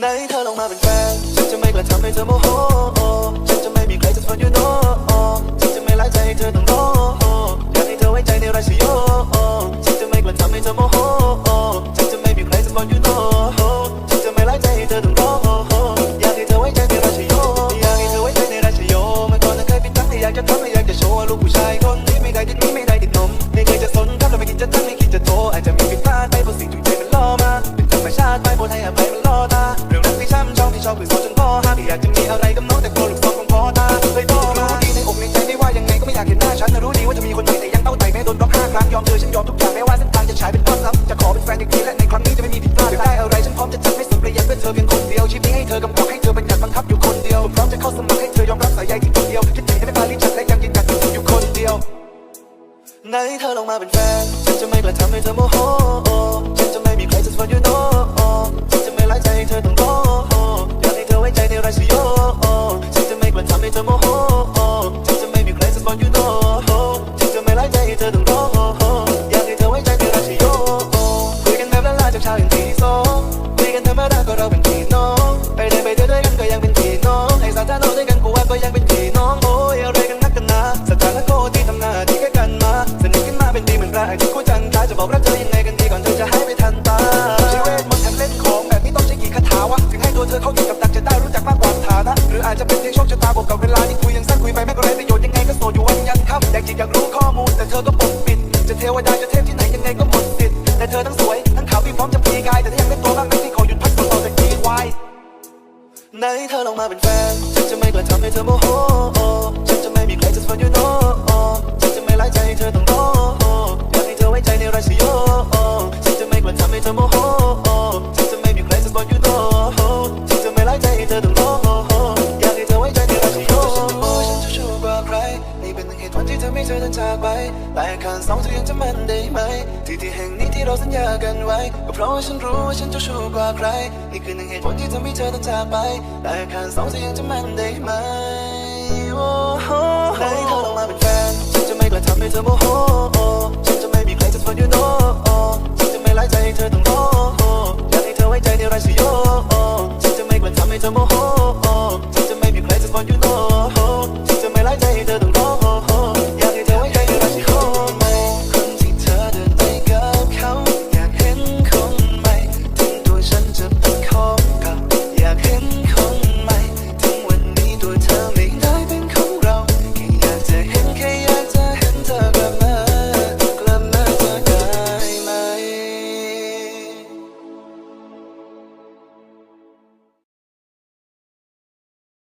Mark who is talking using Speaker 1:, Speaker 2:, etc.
Speaker 1: ไหนเธอลงมาเป็นแฟนฉันจะไม่กระทำให้เธอโมโหฉันจะไม่มีใครจะทนอยู่โน่ฉันจะไม่ไล่ใจให้เธอต้องรออยากให้เธอไว้ใจในราชโยฉันจะไม่กระทำให้เธอโมโหฉันจะไม่มีใครจะทนอยู่โน่ฉันจะไม่ไล่ใจให้เธอต้องรออยากให้เธอไว้ใจในราชโยอยากให้เธอไว้ใจในราชโยเมื่อก่อนเธอเคยปิดตั้งแต่อยากจะทำและอยากจะโชว์ลูกผู้ชายคนนี้ไม่ได้ติดนี้ไม่ได้ติดนมไม่เคยจะสนครับและไม่คิดจะตั้งไม่คิดจะโทรอาจจะมีผิดพลาดไปเพราะสิ่งที่ใจมันล่อมาเป็นธรรมชาติไปบนให้อภัย ว่าจะมีคนใหม่แต่ยังเต้าไต่แม้โดนบล็อกห้าครั้งยอมเธอฉันยอมทุกอย่างแม้ว่าเส้นทางจะฉายเป็นภาพซ้ำจะขอเป็นแฟนอีกทีและในครั้งนี้จะไม่มีผิดพลาดได้อะไรฉันพร้อมจะจัดให้สุดประหยัดเพื่อเธอเพียงคนเดียวชีวิตนี้ให้เธอกำกับให้เธอบัญญัติบังคับอยู่คนเดียวพร้อมจะเข้าสมัครให้เธอยอมรับสายใยที่คนเดียวคิดถึงจะไม่ปาลิจัดและยังยืนหยัดอยู่คนเดียวไหนเธอลงมาเป็นแฟนฉันจะไม่กระทำให้เธอโมโหฉันจะไม่มีใครจะทนอยู่ ชะตาบวกกับเวลาที่คุยยังสั้นคุยไปแม่ก็ไร้ประโยชน์ยังไงก็โสดอยู่วันยันค่ำอยากจีบอยากรู้ข้อมูลแต่เธอก็ปกปิด จะเทวดาจะเทพที่ไหนยังไงก็หมดสิทธิ์แต่เธอทั้งสวยทั้งขาวพี่พร้อมจะพีกายแต่ถ้ายังเป็นตัวบ้างไม่ที่ขอหยุดพักต่อจากทีวายไหนเธอลงมาเป็นแฟนฉันจะไม่กระทำให้เธอโมโหฉันจะไม่มีใครจะทนอยู่โนฉันจะไม่ไล่ใจให้เธอต้องรออยากให้เธอไว้ใจในราชโยฉันจะไม่กระทำให้เธอโมโห แต่อาการสองเธอยังจะมันได้ไหม ที่ที่แห่งนี้ที่เราสัญญากันไว้ ก็เพราะว่าฉันรู้ว่าฉันเจะชู้กว่าใคร นี่คือหนึ่งเหตุผลที่ทำให้เธอต้องจากไป แต่อาการสองเธอยังจะมันได้ไหมโอ้โหให้เธอลงมาเป็นแฟนฉันจะไม่กระทำให้เธอโมโห